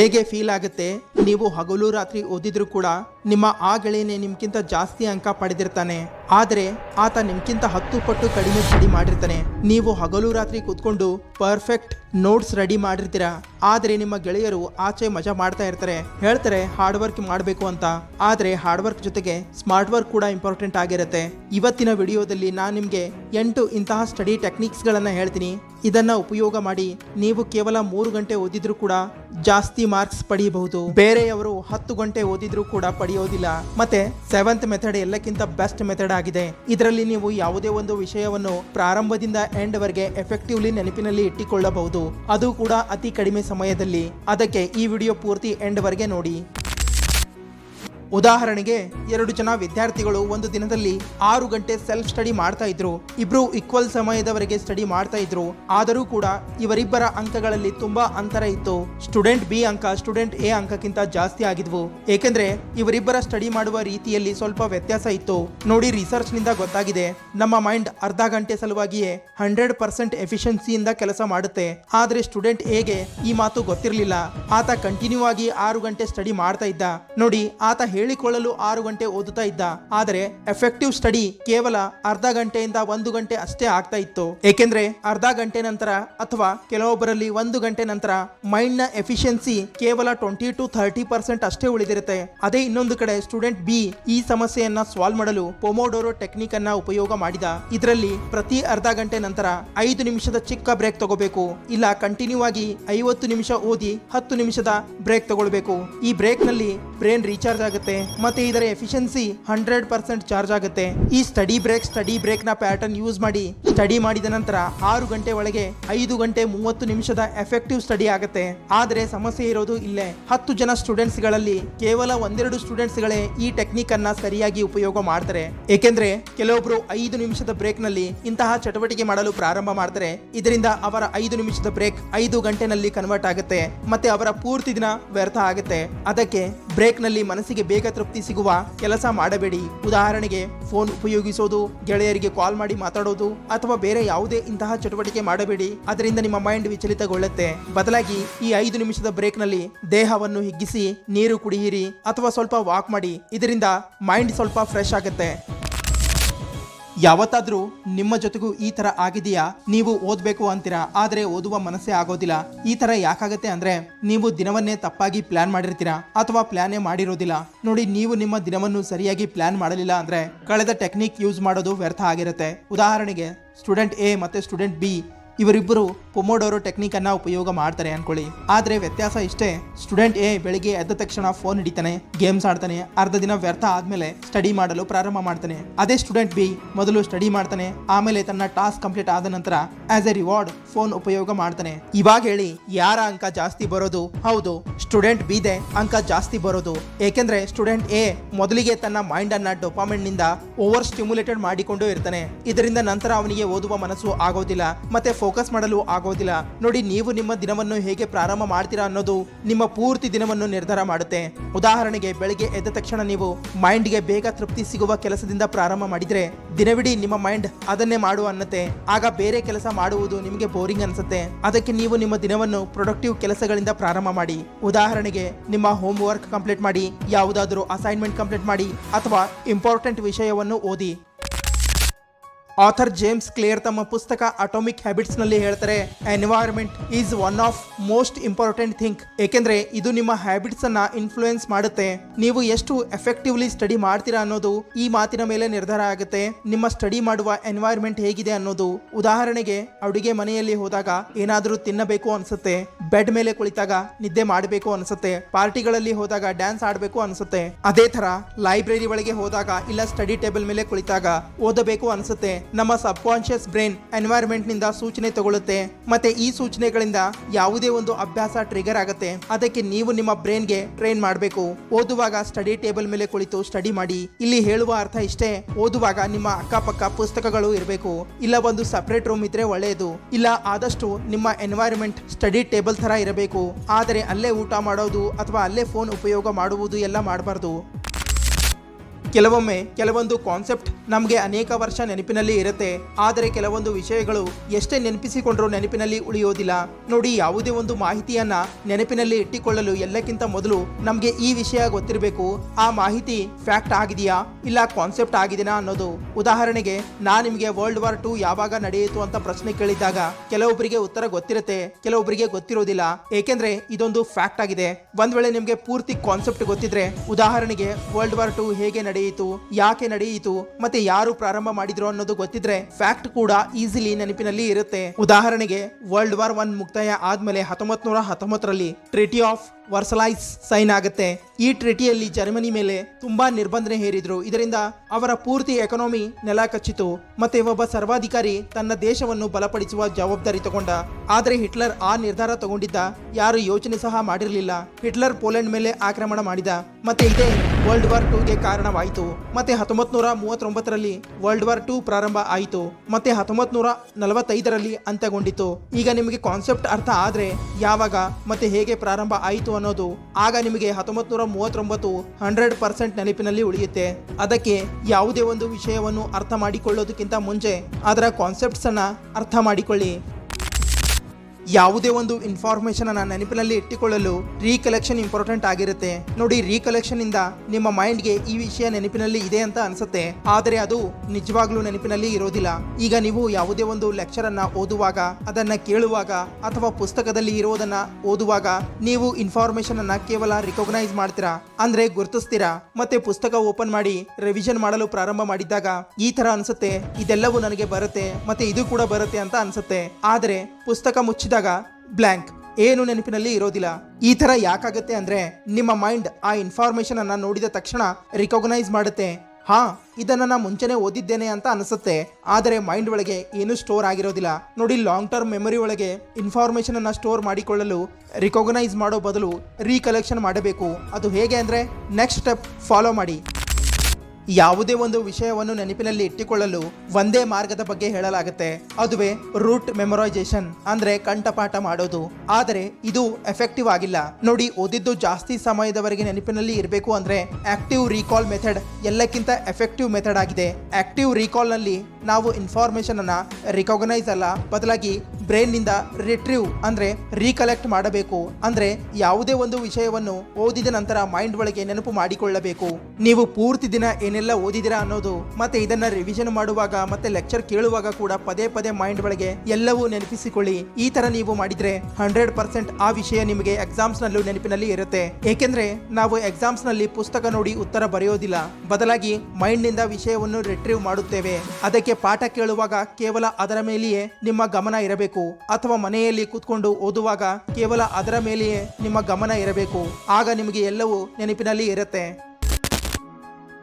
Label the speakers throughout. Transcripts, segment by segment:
Speaker 1: ಹೇಗೆ ಫೀಲ್ ಆಗುತ್ತೆ? ನೀವು ಹಗಲು ರಾತ್ರಿ ಓದಿದ್ರು ಕೂಡ ನಿಮ್ಮ ಆ ಗೆಳೆಯನೇ ನಿಮ್ಗಿಂತ ಜಾಸ್ತಿ ಅಂಕ ಪಡೆದಿರ್ತಾನೆ. ಆದರೆ ಆತ ನಿಮ್ಗಿಂತ ಹತ್ತು ಪಟ್ಟು ಕಡಿಮೆ ಸ್ಟಡಿ ಮಾಡಿರ್ತಾನೆ. ನೀವು ಹಗಲು ರಾತ್ರಿ ಕೂತ್ಕೊಂಡು ಪರ್ಫೆಕ್ಟ್ ನೋಟ್ಸ್ ರೆಡಿ ಮಾಡಿರ್ತೀರಾ? ಆದರೆ ನಿಮ್ಮ ಗೆಳೆಯರು ಆಚೆ ಮಜಾ ಮಾಡ್ತಾ ಇರ್ತಾರೆ. ಹೇಳ್ತಾರೆ ಹಾರ್ಡ್ ವರ್ಕ್ ಮಾಡಬೇಕು ಅಂತ. ಆದರೆ ಹಾರ್ಡ್ ವರ್ಕ್ ಜೊತೆಗೆ ಸ್ಮಾರ್ಟ್ ವರ್ಕ್ ಕೂಡ ಇಂಪಾರ್ಟೆಂಟ್ ಆಗಿರುತ್ತೆ. ಇವತ್ತಿನ ವಿಡಿಯೋದಲ್ಲಿ ನಾನು ನಿಮಗೆ ಎಂಟು ಇಂತಹ ಸ್ಟಡಿ ಟೆಕ್ನಿಕ್ಸ್ಗಳನ್ನು ಹೇಳ್ತೀನಿ. ಇದನ್ನ ಉಪಯೋಗ ಮಾಡಿ ನೀವು ಕೇವಲ ಮೂರು ಗಂಟೆ ಓದಿದ್ರು ಕೂಡ ಜಾಸ್ತಿ ಮಾರ್ಕ್ಸ್ ಪಡೆಯಬಹುದು ಬೇರೆಯವರು ಹತ್ತು ಗಂಟೆ ಓದಿದ್ರು ಕೂಡ ಪಡೆಯೋದಿಲ್ಲ. ಮತ್ತೆ ಸೆವೆಂತ್ ಮೆಥಡ್ ಎಲ್ಲಕ್ಕಿಂತ ಬೆಸ್ಟ್ ಮೆಥಡ್ ಆಗಿದೆ. ಇದರಲ್ಲಿ ನೀವು ಯಾವುದೇ ಒಂದು ವಿಷಯವನ್ನು ಪ್ರಾರಂಭದಿಂದ ಎಂಡ್ ವರೆಗೆ ಎಫೆಕ್ಟಿವ್ಲಿ ನೆನಪಿನಲ್ಲಿ ಇಟ್ಟುಕೊಳ್ಳಬಹುದು. ಅದು ಕೂಡ ಅತಿ ಕಡಿಮೆ ಸಮಯದಲ್ಲಿ. ಅದಕ್ಕೆ ಈ ವಿಡಿಯೋ ಪೂರ್ತಿ ಎಂಡ್ ವರೆಗೆ ನೋಡಿ. ಉದಾಹರಣೆಗೆ, ಎರಡು ಜನ ವಿದ್ಯಾರ್ಥಿಗಳು ಒಂದು ದಿನದಲ್ಲಿ ಆರು ಗಂಟೆ ಸೆಲ್ಫ್ ಸ್ಟಡಿ ಮಾಡ್ತಾ ಇದ್ರು. ಇಬ್ರು ಈಕ್ವಲ್ ಸಮಯದವರೆಗೆ ಸ್ಟಡಿ ಮಾಡ್ತಾ ಇದ್ರು. ಆದರೂ ಕೂಡ ಇವರಿಬ್ಬರ ಅಂಕಗಳಲ್ಲಿ ತುಂಬಾ ಅಂತರ ಇತ್ತು. ಸ್ಟೂಡೆಂಟ್ ಬಿ ಅಂಕ ಸ್ಟೂಡೆಂಟ್ ಎ ಅಂಕಕ್ಕಿಂತ ಜಾಸ್ತಿ ಆಗಿದ್ವು. ಏಕೆಂದ್ರೆ, ಇವರಿಬ್ಬರ ಸ್ಟಡಿ ಮಾಡುವ ರೀತಿಯಲ್ಲಿ ಸ್ವಲ್ಪ ವ್ಯತ್ಯಾಸ ಇತ್ತು. ನೋಡಿ ರಿಸರ್ಚ್ನಿಂದ ಗೊತ್ತಾಗಿದೆ. ನಮ್ಮ ಮೈಂಡ್ ಅರ್ಧ ಗಂಟೆ ಸಲುವಾಗಿಯೇ ಹಂಡ್ರೆಡ್ ಪರ್ಸೆಂಟ್ ಎಫಿಷಿಯನ್ಸಿಯಿಂದ ಕೆಲಸ ಮಾಡುತ್ತೆ. ಆದ್ರೆ ಸ್ಟೂಡೆಂಟ್ ಎಗೆ ಈ ಮಾತು ಗೊತ್ತಿರಲಿಲ್ಲ. ಆತ ಕಂಟಿನ್ಯೂ ಆಗಿ ಆರು ಗಂಟೆ ಸ್ಟಡಿ ಮಾಡ್ತಾ ಇದ್ದ. ನೋಡಿ, ಆತ ಹೇಳಿಕೊಳ್ಳಲು ಆರು ಗಂಟೆ ಓದುತ್ತಾ ಇದ್ದ. ಆದರೆ ಎಫೆಕ್ಟಿವ್ ಸ್ಟಡಿ ಕೇವಲ ಅರ್ಧ ಗಂಟೆಯಿಂದ ಒಂದು ಗಂಟೆ ಅಷ್ಟೇ ಆಗ್ತಾ ಇತ್ತು. ಏಕೆಂದ್ರೆ ಅರ್ಧ ಗಂಟೆ ನಂತರ ಅಥವಾ ಕೆಲವೊಬ್ಬರಲ್ಲಿ ಒಂದು ಗಂಟೆ ನಂತರ ಮೈಂಡ್ನ ಎಫಿಷಿಯನ್ಸಿ ಕೇವಲ ಟ್ವೆಂಟಿ ಟು ಥರ್ಟಿ ಪರ್ಸೆಂಟ್ ಅಷ್ಟೇ ಉಳಿದಿರುತ್ತೆ. ಅದೇ ಇನ್ನೊಂದು ಕಡೆ ಸ್ಟೂಡೆಂಟ್ ಬಿ ಈ ಸಮಸ್ಯೆಯನ್ನ ಸಾಲ್ವ್ ಮಾಡಲು ಪೊಮೋಡೋರೋ ಟೆಕ್ನಿಕ್ ಅನ್ನ ಉಪಯೋಗ ಮಾಡಿದ. ಇದರಲ್ಲಿ ಪ್ರತಿ ಅರ್ಧ ಗಂಟೆ ನಂತರ ಐದು ನಿಮಿಷದ ಚಿಕ್ಕ ಬ್ರೇಕ್ ತಗೋಬೇಕು. ಇಲ್ಲ ಕಂಟಿನ್ಯೂ ಆಗಿ ಐವತ್ತು ನಿಮಿಷ ಓದಿ ಹತ್ತು ನಿಮಿಷದ ಬ್ರೇಕ್ ತಗೊಳ್ಬೇಕು. ಈ ಬ್ರೇಕ್ನಲ್ಲಿ ಬ್ರೇನ್ ರೀಚಾರ್ಜ್ ಆಗುತ್ತೆ. ಮತ್ತೆ ಇದರ ಎಫಿಷಿಯನ್ಸಿ ಹಂಡ್ರೆಡ್ ಪರ್ಸೆಂಟ್ ಚಾರ್ಜ್ ಆಗುತ್ತೆ. ಈ ಸ್ಟಡಿ ಬ್ರೇಕ್ ಸ್ಟಡಿ ಬ್ರೇಕ್ನ ಪ್ಯಾಟರ್ನ್ ಯೂಸ್ ಮಾಡಿ ಸ್ಟಡಿ ಮಾಡಿದ ನಂತರ ಆರು ಗಂಟೆ ಒಳಗೆ ಐದು ಗಂಟೆ ಮೂವತ್ತು ನಿಮಿಷದ ಎಫೆಕ್ಟಿವ್ ಸ್ಟಡಿ ಆಗುತ್ತೆ. ಆದರೆ ಸಮಸ್ಯೆ ಇರೋದು ಇಲ್ಲೇ. ಹತ್ತು ಜನ ಸ್ಟೂಡೆಂಟ್ಸ್ಗಳಲ್ಲಿ ಕೇವಲ ಒಂದೆರಡು ಸ್ಟೂಡೆಂಟ್ಸ್ ಗಳೇ ಈ ಟೆಕ್ನಿಕ್ ಅನ್ನ ಸರಿಯಾಗಿ ಉಪಯೋಗ ಮಾಡ್ತಾರೆ. ಏಕೆಂದ್ರೆ ಕೆಲವೊಬ್ರು ಐದು ನಿಮಿಷದ ಬ್ರೇಕ್ನಲ್ಲಿ ಇಂತಹ ಚಟುವಟಿಕೆ ಮಾಡಲು ಪ್ರಾರಂಭ ಮಾಡ್ತಾರೆ. ಇದರಿಂದ ಅವರ ಐದು ನಿಮಿಷದ ಬ್ರೇಕ್ ಐದು ಗಂಟೆನಲ್ಲಿ ಕನ್ವರ್ಟ್ ಆಗುತ್ತೆ. ಮತ್ತೆ ಅವರ ಪೂರ್ತಿ ದಿನ ವ್ಯರ್ಥ ಆಗುತ್ತೆ. ಅದಕ್ಕೆ ಬ್ರೇಕ್ನಲ್ಲಿ ಮನಸ್ಸಿಗೆ ಬೇಗ ತೃಪ್ತಿ ಸಿಗುವ ಕೆಲಸ ಮಾಡಬೇಡಿ. ಉದಾಹರಣೆಗೆ, ಫೋನ್ ಉಪಯೋಗಿಸೋದು, ಗೆಳೆಯರಿಗೆ ಕಾಲ್ ಮಾಡಿ ಮಾತಾಡೋದು ಅಥವಾ ಬೇರೆ ಯಾವುದೇ ಇಂತಹ ಚಟುವಟಿಕೆ ಮಾಡಬೇಡಿ. ಅದರಿಂದ ನಿಮ್ಮ ಮೈಂಡ್ ವಿಚಲಿತಗೊಳ್ಳುತ್ತೆ. ಬದಲಾಗಿ, ಈ ಐದು ನಿಮಿಷದ ಬ್ರೇಕ್ನಲ್ಲಿ ದೇಹವನ್ನು ಹಿಗ್ಗಿಸಿ, ನೀರು ಕುಡಿಯಿರಿ ಅಥವಾ ಸ್ವಲ್ಪ ವಾಕ್ ಮಾಡಿ. ಇದರಿಂದ ಮೈಂಡ್ ಸ್ವಲ್ಪ ಫ್ರೆಶ್ ಆಗುತ್ತೆ. ಯಾವತ್ತಾದ್ರೂ ನಿಮ್ಮ ಜೊತೆಗೂ ಈ ತರ ಆಗಿದೆಯಾ? ನೀವು ಓದ್ಬೇಕು ಅಂತೀರಾ? ಆದ್ರೆ ಓದುವ ಮನಸ್ಸೇ ಆಗೋದಿಲ್ಲ. ಈ ತರ ಯಾಕಾಗತ್ತೆ ಅಂದ್ರೆ ನೀವು ದಿನವನ್ನೇ ತಪ್ಪಾಗಿ ಪ್ಲಾನ್ ಮಾಡಿರ್ತೀರಾ? ಅಥವಾ ಪ್ಲಾನೇ ಮಾಡಿರೋದಿಲ್ಲ. ನೋಡಿ, ನೀವು ನಿಮ್ಮ ದಿನವನ್ನು ಸರಿಯಾಗಿ ಪ್ಲಾನ್ ಮಾಡಲಿಲ್ಲ ಅಂದ್ರೆ ಕಳೆದ ಟೆಕ್ನಿಕ್ ಯೂಸ್ ಮಾಡೋದು ವ್ಯರ್ಥ ಆಗಿರುತ್ತೆ. ಉದಾಹರಣೆಗೆ ಸ್ಟೂಡೆಂಟ್ ಎ ಮತ್ತೆ ಸ್ಟೂಡೆಂಟ್ ಬಿ ಇವರಿಬ್ಬರು ಪೊಮೋಡೋರು ಟೆಕ್ನಿಕ್ ಅನ್ನ ಉಪಯೋಗ ಮಾಡ್ತಾರೆ ಅನ್ಕೊಳ್ಳಿ. ಆದ್ರೆ ವ್ಯತ್ಯಾಸ ಇಷ್ಟೇ, ಸ್ಟೂಡೆಂಟ್ ಎ ಬೆಳಿಗ್ಗೆ ಎದ್ದ ತಕ್ಷಣ ಫೋನ್ ಹಿಡಿತಾನೆ, ಗೇಮ್ಸ್ ಆಡ್ತಾನೆ, ಅರ್ಧ ದಿನ ವ್ಯರ್ಥ ಆದ್ಮೇಲೆ ಸ್ಟಡಿ ಮಾಡಲು ಪ್ರಾರಂಭ ಮಾಡ್ತಾನೆ. ಅದೇ ಸ್ಟೂಡೆಂಟ್ ಬಿ ಮೊದಲು ಸ್ಟಡಿ ಮಾಡ್ತಾನೆ, ಆಮೇಲೆ ತನ್ನ ಟಾಸ್ಕ್ ಕಂಪ್ಲೀಟ್ ಆದ ನಂತರ ಆಸ್ ಎ ರಿವಾರ್ಡ್ ಫೋನ್ ಉಪಯೋಗ ಮಾಡ್ತಾನೆ. ಇವಾಗ ಹೇಳಿ, ಯಾರ ಅಂಕ ಜಾಸ್ತಿ ಬರೋದು? ಹೌದು, ಸ್ಟೂಡೆಂಟ್ ಬಿದೆ ಅಂಕ ಜಾಸ್ತಿ ಬರೋದು. ಏಕೆಂದ್ರೆ ಸ್ಟೂಡೆಂಟ್ ಎ ಮೊದಲಿಗೆ ತನ್ನ ಮೈಂಡ್ ಅನ್ನ ಡೊಪಾಮೆಂಟ್ನಿಂದ ಓವರ್ ಸ್ಟಿಮ್ಯುಲೇಟೆಡ್ ಮಾಡಿಕೊಂಡು ಇರ್ತಾನೆ. ಇದರಿಂದ ನಂತರ ಅವನಿಗೆ ಓದುವ ಮನಸ್ಸು ಆಗೋದಿಲ್ಲ, ಮತ್ತೆ ಫೋಕಸ್ ಮಾಡಲು ಆಗೋದಿಲ್ಲ. ನೋಡಿ, ನೀವು ನಿಮ್ಮ ದಿನವನ್ನು ಹೇಗೆ ಪ್ರಾರಂಭ ಮಾಡ್ತೀರಾ ಅನ್ನೋದು ನಿಮ್ಮ ಪೂರ್ತಿ ದಿನವನ್ನು ನಿರ್ಧಾರ ಮಾಡುತ್ತೆ. ಉದಾಹರಣೆಗೆ, ಬೆಳಿಗ್ಗೆ ಎದ್ದ ತಕ್ಷಣ ನೀವು ಮೈಂಡ್ಗೆ ಬೇಗ ತೃಪ್ತಿ ಸಿಗುವ ಕೆಲಸದಿಂದ ಪ್ರಾರಂಭ ಮಾಡಿದ್ರೆ, ದಿನವಿಡೀ ನಿಮ್ಮ ಮೈಂಡ್ ಅದನ್ನೇ ಮಾಡು ಅನ್ನತ್ತೆ. ಆಗ ಬೇರೆ ಕೆಲಸ ಮಾಡುವುದು ನಿಮಗೆ ಬೋರಿಂಗ್ ಅನ್ಸುತ್ತೆ. ಅದಕ್ಕೆ ನೀವು ನಿಮ್ಮ ದಿನವನ್ನು ಪ್ರೊಡಕ್ಟಿವ್ ಕೆಲಸಗಳಿಂದ ಪ್ರಾರಂಭ ಮಾಡಿ. ಉದಾಹರಣೆಗೆ, ನಿಮ್ಮ ಹೋಮ್ ವರ್ಕ್ ಕಂಪ್ಲೀಟ್ ಮಾಡಿ, ಯಾವುದಾದರೂ ಅಸೈನ್ಮೆಂಟ್ ಕಂಪ್ಲೀಟ್ ಮಾಡಿ, ಅಥವಾ ಇಂಪಾರ್ಟೆಂಟ್ ವಿಷಯವನ್ನು ಓದಿ ಆಥರ್ ಜೇಮ್ಸ್ ಕ್ಲಿಯರ್ ತಮ್ಮ ಪುಸ್ತಕ ಅಟೋಮಿಕ್ ಹ್ಯಾಬಿಟ್ಸ್ನಲ್ಲಿ ಹೇಳ್ತಾರೆ environment is one of most important thing ಏಕೆಂದ್ರೆ ಇದು ನಿಮ್ಮ ಹ್ಯಾಬಿಟ್ಸ್ ಅನ್ನ ಇನ್ಫ್ಲೂಯೆನ್ಸ್ ಮಾಡುತ್ತೆ. ನೀವು ಎಷ್ಟು ಎಫೆಕ್ಟಿವ್ಲಿ ಸ್ಟಡಿ ಮಾಡ್ತೀರಾ ಅನ್ನೋದು ಈ ಮಾತಿನ ಮೇಲೆ ನಿರ್ಧಾರ ಆಗುತ್ತೆ. ನಿಮ್ಮ ಸ್ಟಡಿ ಮಾಡುವ ಎನ್ವೈರನ್ಮೆಂಟ್ ಹೇಗಿದೆ ಅನ್ನೋದು. ಉದಾಹರಣೆಗೆ, ಅಡುಗೆ ಮನೆಯಲ್ಲಿ ಹೋದಾಗ ಏನಾದರೂ ತಿನ್ನಬೇಕು ಅನ್ಸುತ್ತೆ. ಬೆಡ್ ಮೇಲೆ ಕುಳಿತಾಗ ನಿದ್ದೆ ಮಾಡಬೇಕು ಅನ್ಸುತ್ತೆ. ಪಾರ್ಟಿಗಳಲ್ಲಿ ಹೋದಾಗ ಡ್ಯಾನ್ಸ್ ಆಡಬೇಕು ಅನ್ಸುತ್ತೆ. ಅದೇ ತರ ಲೈಬ್ರರಿ ಒಳಗೆ ಹೋದಾಗ ಇಲ್ಲ ಸ್ಟಡಿ ಟೇಬಲ್ ಮೇಲೆ ಕುಳಿತಾಗ ಓದಬೇಕು ಅನ್ಸುತ್ತೆ. ನಮ್ಮ ಸಬ್ ಕಾನ್ಶಿಯಸ್ ಬ್ರೈನ್ ಎನ್ವೈರನ್ಮೆಂಟ್ನಿಂದ ಸೂಚನೆ ತಗೊಳ್ಳುತ್ತೆ. ಮತ್ತೆ ಈ ಸೂಚನೆಗಳಿಂದ ಯಾವುದೇ ಒಂದು ಅಭ್ಯಾಸ ಟ್ರಿಗರ್ ಆಗುತ್ತೆ. ಅದಕ್ಕೆ ನೀವು ನಿಮ್ಮ ಬ್ರೈನ್ಗೆ ಟ್ರೈನ್ ಮಾಡಬೇಕು. ಓದುವಾಗ ಸ್ಟಡಿ ಟೇಬಲ್ ಮೇಲೆ ಕುಳಿತು ಸ್ಟಡಿ ಮಾಡಿ. ಇಲ್ಲಿ ಹೇಳುವ ಅರ್ಥ ಇಷ್ಟೇ, ಓದುವಾಗ ನಿಮ್ಮ ಅಕ್ಕಪಕ್ಕ ಪುಸ್ತಕಗಳು ಇರಬೇಕು. ಇಲ್ಲ ಒಂದು ಸಪರೇಟ್ ರೂಮ್ ಇದ್ರೆ ಒಳ್ಳೆಯದು. ಇಲ್ಲ ಆದಷ್ಟು ನಿಮ್ಮ ಎನ್ವೈರನ್ಮೆಂಟ್ ಸ್ಟಡಿ ಟೇಬಲ್ ತರ ಇರಬೇಕು. ಆದರೆ ಅಲ್ಲೇ ಊಟ ಮಾಡೋದು ಅಥವಾ ಅಲ್ಲೇ ಫೋನ್ ಉಪಯೋಗ ಮಾಡುವುದು ಎಲ್ಲ ಮಾಡಬಾರ್ದು. ಕೆಲವೊಮ್ಮೆ ಕೆಲವೊಂದು ಕಾನ್ಸೆಪ್ಟ್ ನಮಗೆ ಅನೇಕ ವರ್ಷ ನೆನಪಿನಲ್ಲಿ ಇರುತ್ತೆ. ಆದರೆ ಕೆಲವೊಂದು ವಿಷಯಗಳು ಎಷ್ಟೇ ನೆನಪಿಸಿಕೊಂಡರೂ ನೆನಪಿನಲ್ಲಿ ಉಳಿಯೋದಿಲ್ಲ. ನೋಡಿ, ಯಾವುದೇ ಒಂದು ಮಾಹಿತಿಯನ್ನ ನೆನಪಿನಲ್ಲಿ ಇಟ್ಟುಕೊಳ್ಳಲು ಎಲ್ಲಕ್ಕಿಂತ ಮೊದಲು ನಮಗೆ ಈ ವಿಷಯ ಗೊತ್ತಿರಬೇಕು. ಆ ಮಾಹಿತಿ ಫ್ಯಾಕ್ಟ್ ಆಗಿದೆಯಾ? ಇಲ್ಲ ಕಾನ್ಸೆಪ್ಟ್ ಆಗಿದೆಯಾ ಅನ್ನೋದು. ಉದಾಹರಣೆಗೆ, ನಾನು ನಿಮಗೆ ವರ್ಲ್ಡ್ ವಾರ್ ಟು ಯಾವಾಗ ನಡೆಯಿತು ಅಂತ ಪ್ರಶ್ನೆ ಕೇಳಿದಾಗ ಕೆಲವೊಬ್ಬರಿಗೆ ಉತ್ತರ ಗೊತ್ತಿರುತ್ತೆ ಕೆಲವೊಬ್ಬರಿಗೆ ಗೊತ್ತಿರೋದಿಲ್ಲ. ಏಕೆಂದ್ರೆ ಇದೊಂದು ಫ್ಯಾಕ್ಟ್ ಆಗಿದೆ. ಒಂದ್ ವೇಳೆ ನಿಮಗೆ ಪೂರ್ತಿ ಕಾನ್ಸೆಪ್ಟ್ ಗೊತ್ತಿದ್ರೆ, ಉದಾಹರಣೆಗೆ ವರ್ಲ್ಡ್ ವಾರ್ ಟು ಹೇಗೆ ನಡೆಯಿತು ಯಾಕೆ ನಡೆಯಿತು? ಮತ್ತೆ ಯಾರು ಪ್ರಾರಂಭ ಮಾಡಿದ್ರು ಅನ್ನೋದು ಗೊತ್ತಿದ್ರೆ ಫ್ಯಾಕ್ಟ್ ಕೂಡ ಈಸಿಲಿ ನೆನಪಿನಲ್ಲಿ ಇರುತ್ತೆ. ಉದಾಹರಣೆಗೆ ವರ್ಲ್ಡ್ ವಾರ್ ಒನ್ ಮುಕ್ತಾಯ ಆದ್ಮೇಲೆ ಹತ್ತೊಂಬತ್ ನೂರ ಹತ್ತೊಂಬತ್ತರಲ್ಲಿ ಟ್ರಿಟಿ ಆಫ್ ವರ್ಸಲೈಸ್ ಸೈನ್ ಆಗುತ್ತೆ. ಈ ಟ್ರಿಟಿಯಲ್ಲಿ ಜರ್ಮನಿ ಮೇಲೆ ತುಂಬಾ ನಿರ್ಬಂಧನೆ ಹೇರಿದ್ರು. ಇದರಿಂದ ಅವರ ಪೂರ್ತಿ ಎಕಾನಮಿ ನೆಲ ಕಚ್ಚಿತು. ಮತ್ತೆ ಒಬ್ಬ ಸರ್ವಾಧಿಕಾರಿ ತನ್ನ ದೇಶವನ್ನು ಬಲಪಡಿಸುವ ಜವಾಬ್ದಾರಿ ತಗೊಂಡ. ಆದರೆ ಹಿಟ್ಲರ್ ಆ ನಿರ್ಧಾರ ತಗೊಂಡಿದ್ದ. ಯಾರು ಯೋಚನೆ ಸಹ ಮಾಡಿರಲಿಲ್ಲ. ಹಿಟ್ಲರ್ ಪೋಲೆಂಡ್ ಮೇಲೆ ಆಕ್ರಮಣ ಮಾಡಿದ. ಮತ್ತೆ ಇದೇ ವರ್ಲ್ಡ್ ವಾರ್ ಟೂಗೆ ಕಾರಣವಾಯಿತು. ಮತ್ತೆ ಹತ್ತೊಂಬತ್ ನೂರ ಮೂವತ್ತೊಂಬತ್ತರಲ್ಲಿ ವರ್ಲ್ಡ್ ವಾರ್ ಟೂ ಪ್ರಾರಂಭ ಆಯಿತು. ಮತ್ತೆ ಹತ್ತೊಂಬತ್ ನೂರ ನಲವತ್ತೈದರಲ್ಲಿ ಅಂತ್ಯಗೊಂಡಿತು. ಈಗ ನಿಮಗೆ ಕಾನ್ಸೆಪ್ಟ್ ಅರ್ಥ ಆದ್ರೆ ಯಾವಾಗ ಮತ್ತೆ ಹೇಗೆ ಪ್ರಾರಂಭ ಆಯಿತು ಅನ್ನೋದು ಆಗ ನಿಮಗೆ ಹತ್ತೊಂಬತ್ ನೂರ ಮೂವತ್ತೊಂಬತ್ತು ಹಂಡ್ರೆಡ್ ಪರ್ಸೆಂಟ್ ನೆನಪಿನಲ್ಲಿ ಉಳಿಯುತ್ತೆ. ಅದಕ್ಕೆ ಯಾವುದೇ ಒಂದು ವಿಷಯವನ್ನು ಅರ್ಥ ಮಾಡಿಕೊಳ್ಳೋದಕ್ಕಿಂತ ಮುಂಚೆ ಅದರ ಕಾನ್ಸೆಪ್ಟ್ಸ್ ಅನ್ನ ಅರ್ಥ ಮಾಡಿಕೊಳ್ಳಿ. ಯಾವುದೇ ಒಂದು ಇನ್ಫಾರ್ಮೇಶನ್ ಅನ್ನ ನೆನಪಿನಲ್ಲಿ ಇಟ್ಟುಕೊಳ್ಳಲು ರೀಕಲೆಕ್ಷನ್ ಇಂಪಾರ್ಟೆಂಟ್ ಆಗಿರುತ್ತೆ. ನೋಡಿ ರೀಕಲೆಕ್ಷನ್ ಇಂದ ನಿಮ್ಮ ಮೈಂಡ್ಗೆ ಈ ವಿಷಯ ನೆನಪಿನಲ್ಲಿ ಇದೆ ಅಂತ ಅನ್ಸುತ್ತೆ. ಆದರೆ ಅದು ನಿಜವಾಗ್ಲೂ ನೆನಪಿನಲ್ಲಿ ಇರೋದಿಲ್ಲ. ಈಗ ನೀವು ಯಾವುದೇ ಒಂದು ಲೆಕ್ಚರ್ ಅನ್ನ ಓದುವಾಗ, ಅದನ್ನ ಕೇಳುವಾಗ ಅಥವಾ ಪುಸ್ತಕದಲ್ಲಿ ಇರೋದನ್ನ ಓದುವಾಗ ನೀವು ಇನ್ಫಾರ್ಮೇಶನ್ ಅನ್ನ ಕೇವಲ ರಿಕಗ್ನೈಸ್ ಮಾಡ್ತೀರಾ? ಅಂದ್ರೆ ಗುರುತಿಸ್ತೀರಾ? ಮತ್ತೆ ಪುಸ್ತಕ ಓಪನ್ ಮಾಡಿ ರಿವಿಷನ್ ಮಾಡಲು ಪ್ರಾರಂಭ ಮಾಡಿದಾಗ ಈ ತರ ಅನ್ಸುತ್ತೆ. ಇದೆಲ್ಲವೂ ನನಗೆ ಬರುತ್ತೆ, ಮತ್ತೆ ಇದು ಕೂಡ ಬರುತ್ತೆ ಅಂತ ಅನ್ಸುತ್ತೆ. ಆದರೆ ಪುಸ್ತಕ ಮುಚ್ಚಿದಾಗ ಬ್ಲ್ಯಾಂಕ್, ಏನು ನೆನಪಿನಲ್ಲಿ ಇರೋದಿಲ್ಲ. ಈ ತರ ಯಾಕಾಗತ್ತೆ ಅಂದ್ರೆ ನಿಮ್ಮ ಮೈಂಡ್ ಆ ಇನ್ಫಾರ್ಮೇಶನ್ ಅನ್ನ ನೋಡಿದ ತಕ್ಷಣ ರಿಕಗ್ನೈಸ್ ಮಾಡುತ್ತೆ. ಹಾ, ಇದನ್ನ ನಾ ಮುಂಚೆನೆ ಓದಿದ್ದೇನೆ ಅಂತ ಅನಿಸುತ್ತೆ. ಆದರೆ ಮೈಂಡ್ ಒಳಗೆ ಏನು ಸ್ಟೋರ್ ಆಗಿರೋದಿಲ್ಲ. ನೋಡಿ, ಲಾಂಗ್ ಟರ್ಮ್ ಮೆಮೊರಿ ಒಳಗೆ ಇನ್ಫಾರ್ಮೇಶನ್ ಅನ್ನ ಸ್ಟೋರ್ ಮಾಡಿಕೊಳ್ಳಲು ರಿಕಗ್ನೈಸ್ ಮಾಡೋ ಬದಲು ರೀಕಲೆಕ್ಷನ್ ಮಾಡಬೇಕು. ಅದು ಹೇಗೆ ಅಂದ್ರೆ ನೆಕ್ಸ್ಟ್ ಸ್ಟೆಪ್ ಫಾಲೋ ಮಾಡಿ. ಯಾವುದೇ ಒಂದು ವಿಷಯವನ್ನು ನೆನಪಿನಲ್ಲಿ ಇಟ್ಟುಕೊಳ್ಳಲು ಒಂದೇ ಮಾರ್ಗದ ಬಗ್ಗೆ ಹೇಳಲಾಗುತ್ತೆ. ಅದುವೇ ರೂಟ್ ಮೆಮೊರೈಸೇಷನ್ ಅಂದ್ರೆ ಕಂಠಪಾಠ ಮಾಡೋದು. ಆದರೆ ಇದು ಎಫೆಕ್ಟಿವ್ ಆಗಿಲ್ಲ. ನೋಡಿ, ಓದಿದ್ದು ಜಾಸ್ತಿ ಸಮಯದವರೆಗೆ ನೆನಪಿನಲ್ಲಿ ಇರಬೇಕು ಅಂದ್ರೆ ಆಕ್ಟಿವ್ ರೀಕಾಲ್ ಮೆಥಡ್ ಎಲ್ಲಕ್ಕಿಂತ ಎಫೆಕ್ಟಿವ್ ಮೆಥಡ್ ಆಗಿದೆ. ಆಕ್ಟಿವ್ ರೀಕಾಲ್ನಲ್ಲಿ ನಾವು ಇನ್ಫಾರ್ಮೇಶನ್ ಅನ್ನ ರಿಕಾಗ್ನೈಸ್ ಅಲ್ಲ, ಬದಲಾಗಿ ಬ್ರೈನ್ನಿಂದ ರಿಟ್ರೀವ್ ಅಂದ್ರೆ ರೀಕಲೆಕ್ಟ್ ಮಾಡಬೇಕು. ಅಂದ್ರೆ ಯಾವುದೇ ಒಂದು ವಿಷಯವನ್ನು ಓದಿದ ನಂತರ ಮೈಂಡ್ ಒಳಗೆ ನೆನಪು ಮಾಡಿಕೊಳ್ಳಬೇಕು. ನೀವು ಪೂರ್ತಿ ದಿನ ಏನೆಲ್ಲ ಓದಿದಿರಾ ಅನ್ನೋದು ಮತ್ತೆ ಇದನ್ನ ರಿವಿಷನ್ ಮಾಡುವಾಗ ಮತ್ತೆ ಲೆಕ್ಚರ್ ಕೇಳುವಾಗ ಕೂಡ ಪದೇ ಪದೇ ಮೈಂಡ್ ಒಳಗೆ ಎಲ್ಲವೂ ನೆನಪಿಸಿಕೊಳ್ಳಿ. ಈ ತರ ನೀವು ಮಾಡಿದ್ರೆ ಹಂಡ್ರೆಡ್ ಪರ್ಸೆಂಟ್ ಆ ವಿಷಯ ನಿಮಗೆ ಎಕ್ಸಾಮ್ಸ್ ನಲ್ಲೂ ನೆನಪಿನಲ್ಲಿ ಇರುತ್ತೆ. ಏಕೆಂದ್ರೆ ನಾವು ಎಕ್ಸಾಮ್ಸ್ನಲ್ಲಿ ಪುಸ್ತಕ ನೋಡಿ ಉತ್ತರ ಬರೆಯೋದಿಲ್ಲ. ಬದಲಾಗಿ ಮೈಂಡ್ನಿಂದ ವಿಷಯವನ್ನು ರಿಟ್ರೀವ್ ಮಾಡುತ್ತೇವೆ. ಅದಕ್ಕೆ ಪಾಠ ಕೇಳುವಾಗ ಕೇವಲ ಅದರ ಮೇಲೆಯೇ ನಿಮ್ಮ ಗಮನ ಇರಬೇಕು. ಅಥವಾ ಮನೆಯಲ್ಲಿ ಕೂತ್ಕೊಂಡು ಓದುವಾಗ ಕೇವಲ ಅದರ ಮೇಲೆಯೇ ನಿಮ್ಮ ಗಮನ ಇರಬೇಕು. ಆಗ ನಿಮಗೆ ಎಲ್ಲವೂ ನೆನಪಿನಲ್ಲಿ ಇರುತ್ತೆ.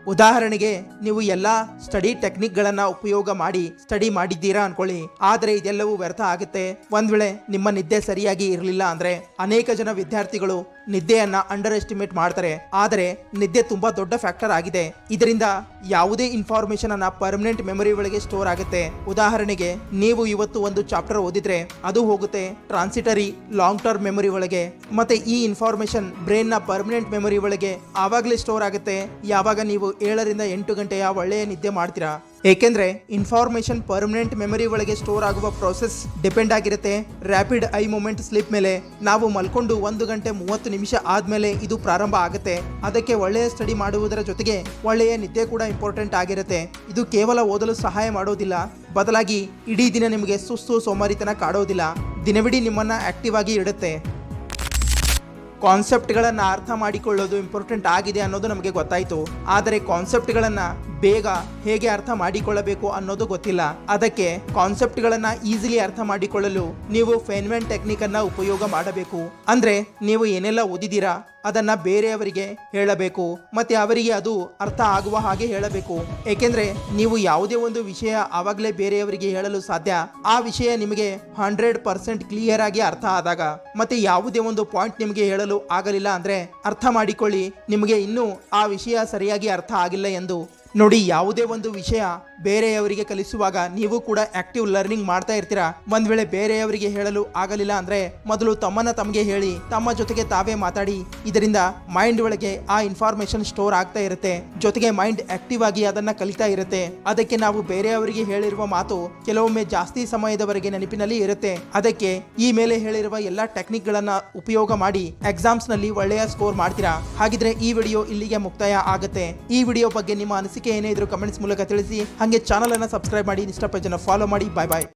Speaker 1: ಉದಾಹರಣೆಗೆ, ನೀವು ಎಲ್ಲ ಸ್ಟಡಿ ಟೆಕ್ನಿಕ್ಗಳನ್ನು ಉಪಯೋಗ ಮಾಡಿ, ಸ್ಟಡಿ ಮಾಡಿದ್ದೀರಾ ಅನ್ಕೊಳ್ಳಿ. ಆದರೆ ಇದೆಲ್ಲವೂ ವ್ಯರ್ಥ ಆಗುತ್ತೆ. ಒಂದ್ ವೇಳೆ ನಿಮ್ಮ ನಿದ್ದೆ ಸರಿಯಾಗಿ ಇರಲಿಲ್ಲ ಅಂದ್ರೆ, ಅನೇಕ ಜನ ವಿದ್ಯಾರ್ಥಿಗಳು ನಿದ್ದೆಯನ್ನ ಅಂಡರ್ ಎಸ್ಟಿಮೇಟ್ ಮಾಡ್ತಾರೆ. ಆದರೆ ನಿದ್ದೆ ತುಂಬಾ ದೊಡ್ಡ ಫ್ಯಾಕ್ಟರ್ ಆಗಿದೆ. ಇದರಿಂದ ಯಾವುದೇ ಇನ್ಫಾರ್ಮೇಶನ್ ಅನ್ನ ಪರ್ಮನೆಂಟ್ ಮೆಮೊರಿ ಒಳಗೆ ಸ್ಟೋರ್ ಆಗುತ್ತೆ. ಉದಾಹರಣೆಗೆ, ನೀವು ಇವತ್ತು ಒಂದು ಚಾಪ್ಟರ್ ಓದಿದ್ರೆ ಅದು ಹೋಗುತ್ತೆ ಟ್ರಾನ್ಸಿಟರಿ ಲಾಂಗ್ ಟರ್ಮ್ ಮೆಮೊರಿ ಒಳಗೆ. ಮತ್ತೆ ಈ ಇನ್ಫಾರ್ಮೇಶನ್ ಬ್ರೈನ್ನ ಪರ್ಮನೆಂಟ್ ಮೆಮೊರಿ ಒಳಗೆ ಆವಾಗಲೇ ಸ್ಟೋರ್ ಆಗುತ್ತೆ. ಯಾವಾಗ ನೀವು ಏಳರಿಂದ ಎಂಟು ಗಂಟೆಯ ಒಳ್ಳೆಯ ನಿದ್ದೆ ಮಾಡ್ತೀರಾ? ಏಕೆಂದ್ರೆ ಇನ್ಫಾರ್ಮೇಶನ್ ಪರ್ಮನೆಂಟ್ ಮೆಮೊರಿ ಒಳಗೆ ಸ್ಟೋರ್ ಆಗುವ ಪ್ರೋಸೆಸ್ ಡಿಪೆಂಡ್ ಆಗಿರುತ್ತೆ. ರ್ಯಾಪಿಡ್ ಐ ಮೂಮೆಂಟ್ ಸ್ಲಿಪ್ ಮೇಲೆ ನಾವು ಮಲ್ಕೊಂಡು ಒಂದು ಗಂಟೆ ಮೂವತ್ತು ನಿಮಿಷ ಆದ್ಮೇಲೆ ಇದು ಪ್ರಾರಂಭ ಆಗುತ್ತೆ. ಅದಕ್ಕೆ ಒಳ್ಳೆಯ ಸ್ಟಡಿ ಮಾಡುವುದರ ಜೊತೆಗೆ ಒಳ್ಳೆಯ ನಿದ್ದೆ ಕೂಡ ಇಂಪಾರ್ಟೆಂಟ್ ಆಗಿರುತ್ತೆ. ಇದು ಕೇವಲ ಓದಲು ಸಹಾಯ ಮಾಡೋದಿಲ್ಲ. ಬದಲಾಗಿ ಇಡೀ ದಿನ ನಿಮಗೆ ಸುಸ್ತು ಸೋಮಾರಿತನ ಕಾಡೋದಿಲ್ಲ. ದಿನವಿಡೀ ನಿಮ್ಮನ್ನ ಆಕ್ಟಿವ್ ಆಗಿ ಇಡುತ್ತೆ. ಕಾನ್ಸೆಪ್ಟ್ಗಳನ್ನು ಅರ್ಥ ಮಾಡಿಕೊಳ್ಳೋದು ಇಂಪಾರ್ಟೆಂಟ್ ಆಗಿದೆ ಅನ್ನೋದು ನಮಗೆ ಗೊತ್ತಾಯಿತು. ಆದರೆ ಕಾನ್ಸೆಪ್ಟ್ಗಳನ್ನು ಬೇಗ ಹೇಗೆ ಅರ್ಥ ಮಾಡಿಕೊಳ್ಳಬೇಕು ಅನ್ನೋದು ಗೊತ್ತಿಲ್ಲ. ಅದಕ್ಕೆ ಕಾನ್ಸೆಪ್ಟ್ಗಳನ್ನು ಈಸಿಲಿ ಅರ್ಥ ಮಾಡಿಕೊಳ್ಳಲು ನೀವು ಫೆನ್ವೆನ್ ಟೆಕ್ನಿಕ್ ಅನ್ನ ಉಪಯೋಗ ಮಾಡಬೇಕು. ಅಂದ್ರೆ ನೀವು ಏನೆಲ್ಲ ಓದಿದ್ದೀರಾ ಅದನ್ನ ಬೇರೆಯವರಿಗೆ ಹೇಳಬೇಕು. ಮತ್ತೆ ಅವರಿಗೆ ಅದು ಅರ್ಥ ಆಗುವ ಹಾಗೆ ಹೇಳಬೇಕು. ಏಕೆಂದ್ರೆ ನೀವು ಯಾವುದೇ ಒಂದು ವಿಷಯ ಆವಾಗಲೇ ಬೇರೆಯವರಿಗೆ ಹೇಳಲು ಸಾಧ್ಯ. ಆ ವಿಷಯ ನಿಮಗೆ ಹಂಡ್ರೆಡ್ ಪರ್ಸೆಂಟ್ ಕ್ಲಿಯರ್ ಆಗಿ ಅರ್ಥ ಆದಾಗ, ಮತ್ತೆ ಯಾವುದೇ ಒಂದು ಪಾಯಿಂಟ್ ನಿಮಗೆ ಹೇಳಲು ಆಗಲಿಲ್ಲ ಅಂದ್ರೆ ಅರ್ಥ ಮಾಡಿಕೊಳ್ಳಿ. ನಿಮಗೆ ಇನ್ನೂ ಆ ವಿಷಯ ಸರಿಯಾಗಿ ಅರ್ಥ ಆಗಿಲ್ಲ ಎಂದು ನೋಡಿ ಯಾವುದೇ ಒಂದು ವಿಷಯ ಬೇರೆಯವರಿಗೆ ಕಲಿಸುವಾಗ ನೀವು ಕೂಡ ಆಕ್ಟಿವ್ ಲರ್ನಿಂಗ್ ಮಾಡ್ತಾ ಇರ್ತೀರಾ? ಒಂದ್ ವೇಳೆ ಬೇರೆಯವರಿಗೆ ಹೇಳಲು ಆಗಲಿಲ್ಲ ಅಂದ್ರೆ ಮೊದಲು ತಮ್ಮನ್ನ ತಮಗೆ ಹೇಳಿ, ತಮ್ಮ ಜೊತೆಗೆ ತಾವೇ ಮಾತಾಡಿ. ಇದರಿಂದ ಮೈಂಡ್ ಒಳಗೆ ಆ ಇನ್ಫಾರ್ಮೇಶನ್ ಸ್ಟೋರ್ ಆಗ್ತಾ ಇರುತ್ತೆ. ಜೊತೆಗೆ ಮೈಂಡ್ ಆಕ್ಟಿವ್ ಆಗಿ ಅದನ್ನ ಕಲಿತಾ ಇರುತ್ತೆ. ಅದಕ್ಕೆ ನಾವು ಬೇರೆಯವರಿಗೆ ಹೇಳಿರುವ ಮಾತು ಕೆಲವೊಮ್ಮೆ ಜಾಸ್ತಿ ಸಮಯದವರೆಗೆ ನೆನಪಿನಲ್ಲಿ ಇರುತ್ತೆ. ಅದಕ್ಕೆ ಈ ಮೇಲೆ ಹೇಳಿರುವ ಎಲ್ಲಾ ಟೆಕ್ನಿಕ್ ಗಳನ್ನ ಉಪಯೋಗ ಮಾಡಿ ಎಕ್ಸಾಮ್ಸ್ನಲ್ಲಿ ಒಳ್ಳೆಯ ಸ್ಕೋರ್ ಮಾಡ್ತೀರಾ? ಹಾಗಿದ್ರೆ ಈ ವಿಡಿಯೋ ಇಲ್ಲಿಗೆ ಮುಕ್ತಾಯ ಆಗುತ್ತೆ. ಈ ವಿಡಿಯೋ ಬಗ್ಗೆ ನಿಮ್ಮ ಅನಿಸಿಕೆ ಏನೇ ಇದ್ರೂ ಕಮೆಂಟ್ಸ್ ಮೂಲಕ ತಿಳಿಸಿ. ಹಾಗೆ ಚಾನಲನ್ನು ಸಬ್ಸ್ಕ್ರೈಬ್ ಮಾಡಿ ಇನ್ಸ್ಟಾ ಪೇಜನ್ನು ಫಾಲೋ ಮಾಡಿ. ಬಾಯ್ ಬಾಯ್